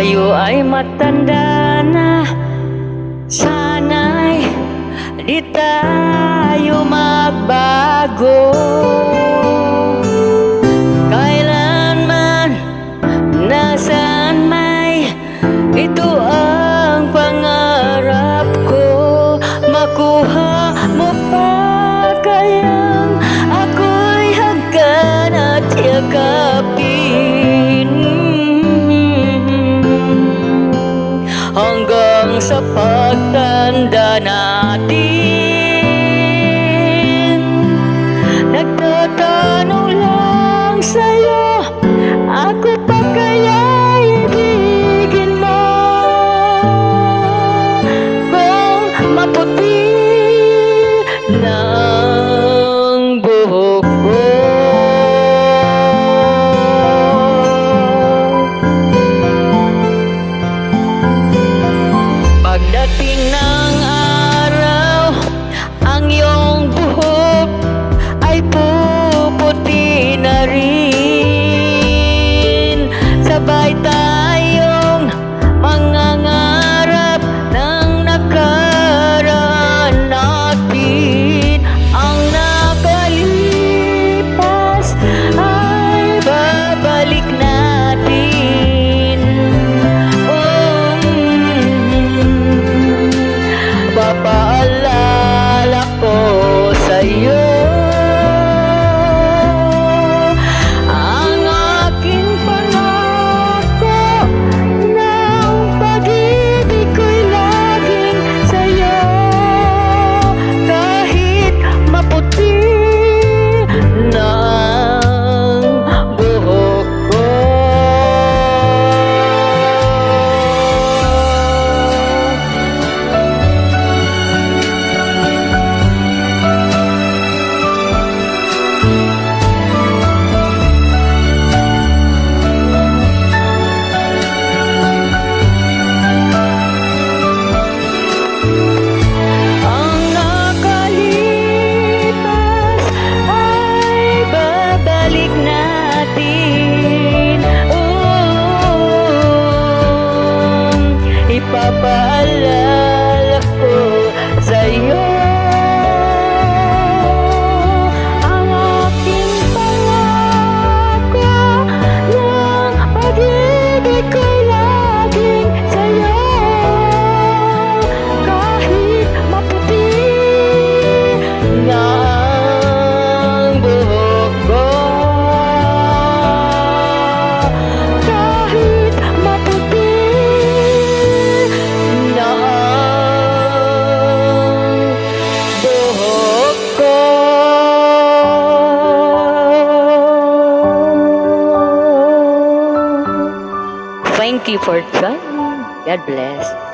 Tayo ay matanda na. Sana'y di tayo magbago. love. Thank you for joining. God bless.